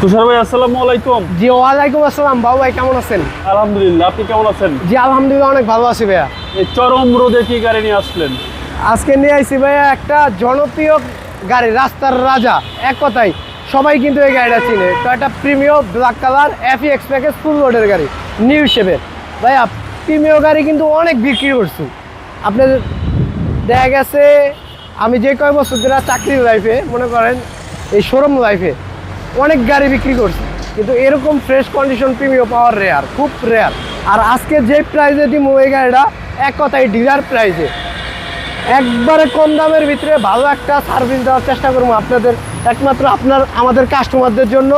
তুষার ভাই আসসালামু আলাইকুম। জি ওয়ালাইকুম আসসালাম। বাবু ভাই কেমন আছেন? আলহামদুলিল্লাহ আপনি কেমন আছেন? জি আলহামদুলিল্লাহ অনেক ভালো আছি ভাইয়া। এই চরম রোদে কি গাড়ি নিয়ে আসলেন? আজকে নিয়ে আইছি ভাইয়া একটা জনপ্রিয় গাড়ি রাস্তার রাজা। এক কথাই সবাই কিন্তু এই গাড়িটা চিনে। তো একটা Premio black colour F X package full লোডের গাড়ি নিউ শেপের ভাইয়া প্রিমিয় গাড়ি কিন্তু অনেক বিক্রি করছি। আপনার দেখা গেছে আমি যে কয় বছর ধরে চাকরির লাইফে মনে করেন এই শোরুম লাইফে অনেক গাড়ি বিক্রি করছি। কিন্তু এরকম ফ্রেশ কন্ডিশন প্রিমিও পাওয়ার রেয়ার খুব রেয়ার আর আজকে যে প্রাইজে দিব এই গাড়িটা, এক কথায় ডিলার প্রাইজে একবারে কম দামের ভিতরে ভালো একটা সার্ভিস দেওয়ার চেষ্টা করব আপনাদের, একমাত্র আপনার, আমাদের কাস্টমারদের জন্য।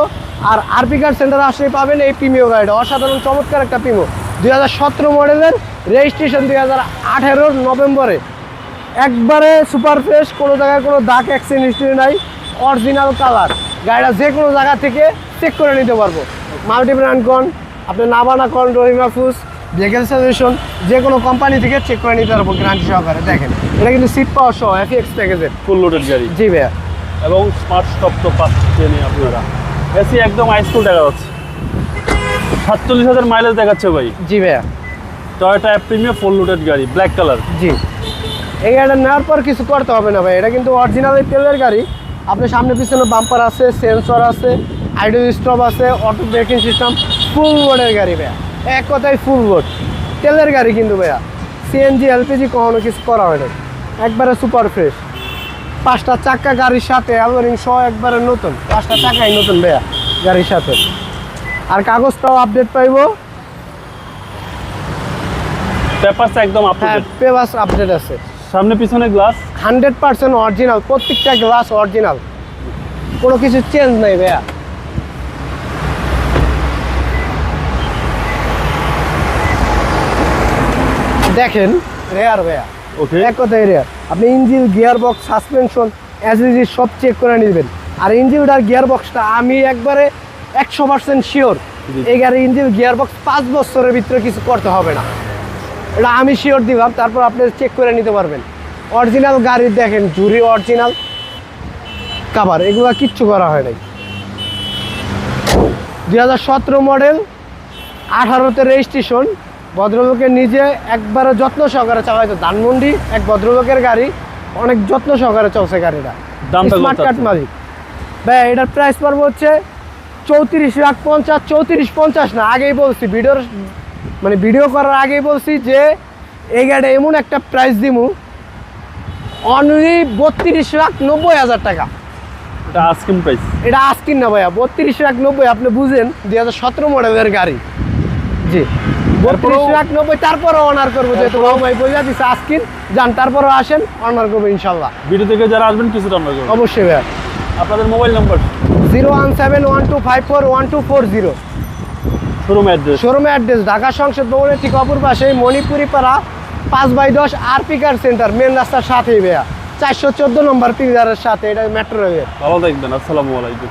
আর আরপি কার সেন্টার আসলেই পাবেন এই প্রিমিও গাড়িটা। অসাধারণ, চমৎকার একটা প্রিমিও দুই হাজার সতেরো মডেলের রেজিস্ট্রেশন দুই হাজার নভেম্বরে। একবারে সুপার ফ্রেশ কোনো জায়গায় কোনো দাগ অ্যাক্সিডেন্ট হিস্ট্রি নাই। অরিজিনাল কালার গাড়িটা যে কোনো জায়গা থেকে চেক করে নিতে পারব। মাল্টি ব্র্যান্ড কন আপনি নাবানা কন রহিমা ফুস ভেহিকেল সলিউশন যে কোনো কোম্পানি থেকে চেক করে নিতে পারব গ্যারান্টি সহকারে। দেখেন এটা কিন্তু সিট পাওয়ার সহ এফি এক্স প্যাকেজের ফুল লোডেড গাড়ি। জি ভাইয়া। এবং স্মার্ট স্টপ তো পাচ্ছেন আপনারা এসি একদম হাইস্কুল দেখা যাচ্ছে। সাতচল্লিশ হাজার মাইলেজ দেখাচ্ছে ভাই। জি ভাইয়া। টয়টা প্রিমিয়াম ফুল লোডেড গাড়ি ব্ল্যাক কালার জি। এই গাড়িটা নেওয়ার পর কিছু করতে হবে না ভাই এটা কিন্তু অরিজিনাল তেলের গাড়ি। আপনার সামনে পিছনে বাম্পার আছে সেন্সর আছে আইডিও স্টপ আছে অটো ব্রেকিং সিস্টেম ফুল লোডের গাড়ি ভাইয়া। এক কথায় ফুল লোড তেলের গাড়ি কিন্তু ভাইয়া। সিএনজি এলপিজি কখনো কিছু করা হয় না একবারে সুপার ফ্রেশ পাঁচটা চাক্কা গাড়ির সাথে অ্যালোরিং সহ একবারে নতুন। পাঁচটা চাকাই নতুন ভাইয়া গাড়ির সাথে। আর কাগজটাও আপডেট পাইব। পেপারস একদম আপডেট পেপাস আপডেট আছে। সামনে পিছনে গ্লাস হান্ড্রেড পার্সেন্ট অরিজিনাল প্রত্যেকটা গ্লাস অরিজিনাল কোনো কিছু চেঞ্জ নাই ভাইয়া। দেখেন রেয়ার ভাইয়া। ওকে এক কথায় রেয়ার আপনি ইঞ্জিন গিয়ার বক্স সাসপেনশন অ্যাসিডি সব চেক করে নেবেন। আর ইঞ্জিনটার গিয়ার বক্সটা আমি একবারে একশো পার্সেন্ট শিওর। এই গাড়ির ইঞ্জিন গিয়ার বক্স পাঁচ বছরের ভিতরে কিছু করতে হবে না। এটা আমি শিওর দিলাম তারপর আপনি চেক করে নিতে পারবেন। অরিজিনাল গাড়ির দেখেন জুরি অরিজিনাল কাভার এগুলো কিচ্ছু করা হয় নাই। দুই হাজার সতেরো মডেল আঠারোতে রেজিস্ট্রেশন ভদ্রলোকের নিজে একবারে যত্ন সহকারে চালাইতো। ধানমন্ডি এক ভদ্রলোকের গাড়ি অনেক যত্ন সহকারে চলছে গাড়িটা। স্মার্ট কার্ড মালিক। ভাই এটার প্রাইস পড়ব হচ্ছে চৌত্রিশ লাখ পঞ্চাশ চৌত্রিশ পঞ্চাশ না আগেই বলছি ভিডিওর মানে ভিডিও করার আগেই বলছি যে এই গাড়িটা এমন একটা প্রাইস দিমু। অনলি বত্রিশ লাখ নব্বই হাজার টাকা। এটা আস্কিং প্রাইস এটা আস্কিন না ভাইয়া বত্রিশ লাখ নব্বই আপনি বুঝেন দুই হাজার সতেরো মডেলের গাড়ি। জি বত্রিশ লাখ নব্বই তারপরে অনার করব যেহেতু ভাই বোঝা দিচ্ছে আস্কিন যান তারপরে আসেন অনার করব ইনশাল্লাহ। ভিডিও থেকে যারা আসবেন করব অবশ্যই ভাইয়া। আপনাদের mobile number zero one seven one two five four one two four zero. Showroom address? Showroom address Dhaka সংসদ ভবনের ঠিক অপর পাশে মণিপুরি পাড়া পাঁচ বাই দশ আরপি কার সেন্টার মেন রাস্তার সাথেই ভাইয়া। চারশো চোদ্দ নম্বর পিলারের সাথে এটা মেট্রো রেলের ভালো থাকবেন আসসালামু আলাইকুম।